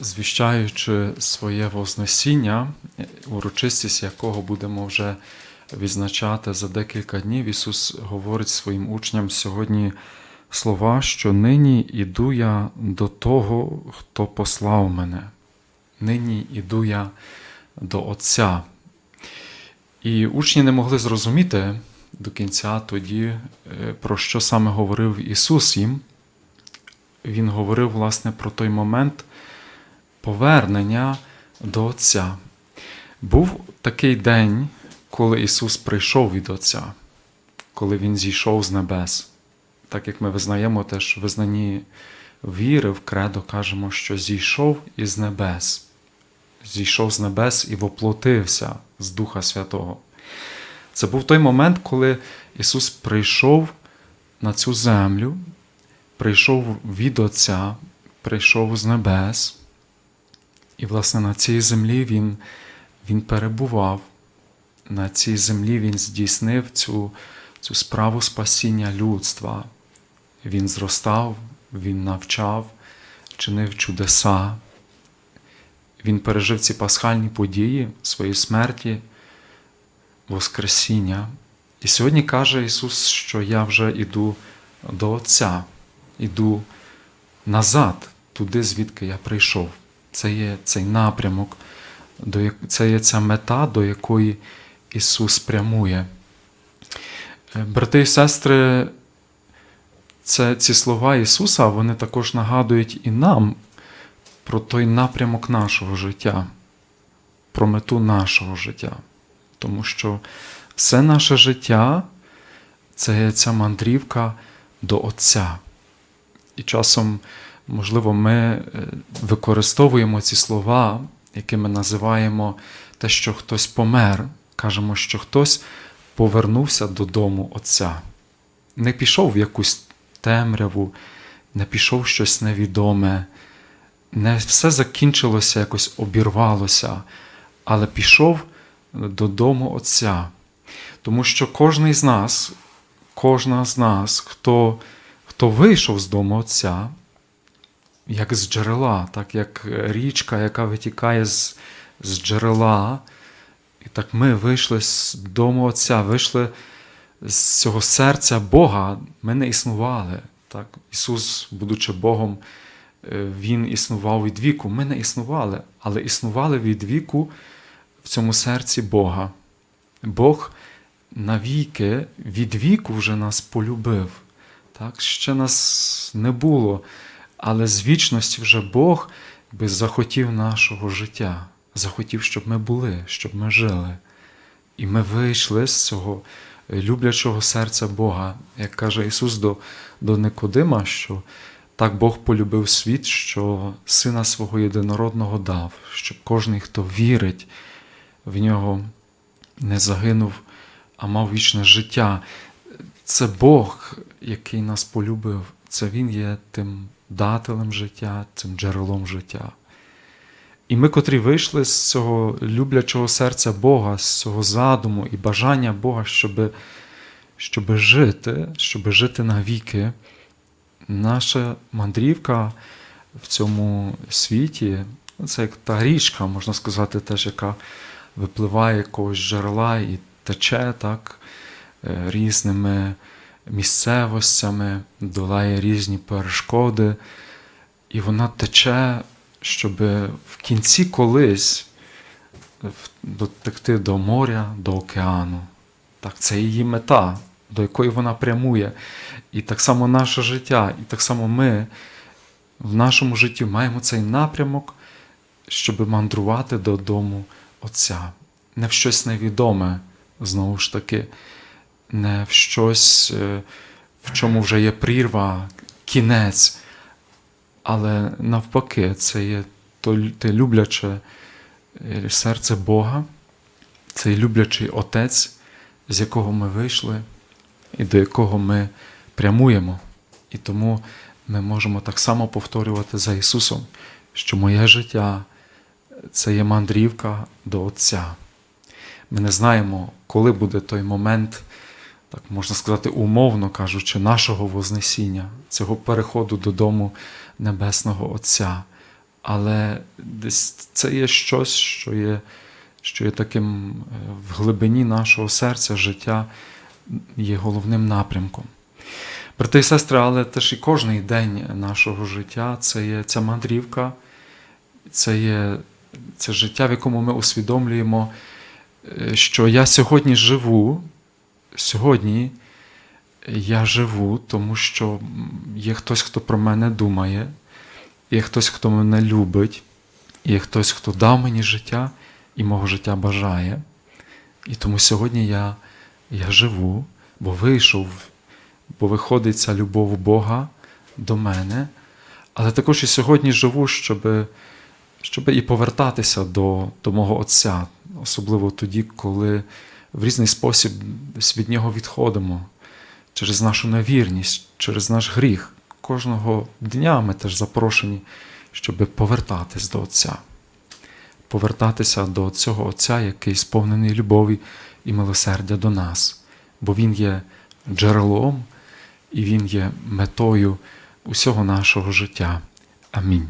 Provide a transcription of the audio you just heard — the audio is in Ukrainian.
звіщаючи своє Вознесіння, урочистість якого будемо вже відзначати за декілька днів, Ісус говорить своїм учням сьогодні слова, що нині іду я до того, хто послав мене. Нині іду я до Отця. І учні не могли зрозуміти до кінця тоді, е, про що саме говорив Ісус їм. Він говорив, власне, про той момент повернення до Отця. Був такий день, коли Ісус прийшов від Отця, коли Він зійшов з небес. Так як ми визнаємо теж в визнанні віри в кредо, кажемо, що зійшов із небес, зійшов з небес і воплотився з Духа Святого. Це був той момент, коли Ісус прийшов на цю землю, прийшов від Отця, прийшов з небес. І, власне, на цій землі Він, він перебував, на цій землі Він здійснив цю, цю справу спасіння людства. Він зростав, Він навчав, чинив чудеса. Він пережив ці пасхальні події своєї смерті, Воскресіння. І сьогодні каже Ісус, що я вже йду до Отця, іду назад, туди, звідки я прийшов. Це є цей напрямок, це є ця мета, до якої Ісус прямує. Брати і сестри, це, ці слова Ісуса, вони також нагадують і нам про той напрямок нашого життя, про мету нашого життя. Тому що все наше життя це ця мандрівка до Отця. І часом, можливо, ми використовуємо ці слова, якими називаємо те, що хтось помер, кажемо, що хтось повернувся додому Отця. Не пішов в якусь темряву, не пішов щось невідоме, не все закінчилося, якось обірвалося, але пішов додому Отця. Тому що кожен з нас, кожна з нас, хто хто вийшов з дому Отця, як з джерела, так як річка, яка витікає з, з джерела, і так ми вийшли з дому Отця, вийшли з цього серця Бога, ми не існували. Так? Ісус, будучи Богом, Він існував від віку. Ми не існували, але існували від віку в цьому серці Бога. Бог навіки від віку вже нас полюбив. Так? Ще нас не було, але з вічності вже Бог би захотів нашого життя, захотів, щоб ми були, щоб ми жили. І ми вийшли з цього люблячого серця Бога, як каже Ісус до, до Никодима, що так Бог полюбив світ, що Сина свого єдинородного дав, щоб кожен, хто вірить в нього, не загинув, а мав вічне життя. Це Бог, який нас полюбив, це Він є тим дателем життя, цим джерелом життя. І ми, котрі вийшли з цього люблячого серця Бога, з цього задуму і бажання Бога, щоб щоб жити, щоб жити навіки, наша мандрівка в цьому світі це як та річка, можна сказати, теж, яка випливає якогось джерела і тече так, різними місцевостями, долає різні перешкоди, і вона тече, щоб в кінці колись дотекти до моря, до океану. Так, Це її мета, до якої вона прямує. І так само наше життя, і так само ми в нашому житті маємо цей напрямок, щоб мандрувати додому Отця. Не в щось невідоме, знову ж таки, не в щось, в чому вже є прірва, кінець. Але навпаки, це є те любляче серце Бога, цей люблячий Отець, з якого ми вийшли і до якого ми прямуємо. І тому ми можемо так само повторювати за Ісусом, що моє життя це є мандрівка до Отця. Ми не знаємо, коли буде той момент, так можна сказати, умовно кажучи, нашого Вознесіння, цього переходу додому Небесного Отця. але десь це є щось, що є, що є таким е, в глибині нашого серця, життя, є головним напрямком. Брати і сестри, але теж і кожний день нашого життя це є ця мандрівка, це є це життя, в якому ми усвідомлюємо, е, що я сьогодні живу, сьогодні я живу, тому що є хтось, хто про мене думає, є хтось, хто мене любить, є хтось, хто дав мені життя і мого життя бажає. І тому сьогодні я, я живу, бо вийшов, бо виходить ця любов Бога до мене, але також і сьогодні живу, щоб, щоб і повертатися до, до мого Отця, особливо тоді, коли в різний спосіб від нього відходимо через нашу невірність, через наш гріх. Кожного дня ми теж запрошені, щоб повертатись до Отця, повертатися до цього Отця, який сповнений любові і милосердя до нас, бо Він є джерелом і Він є метою усього нашого життя. Амінь.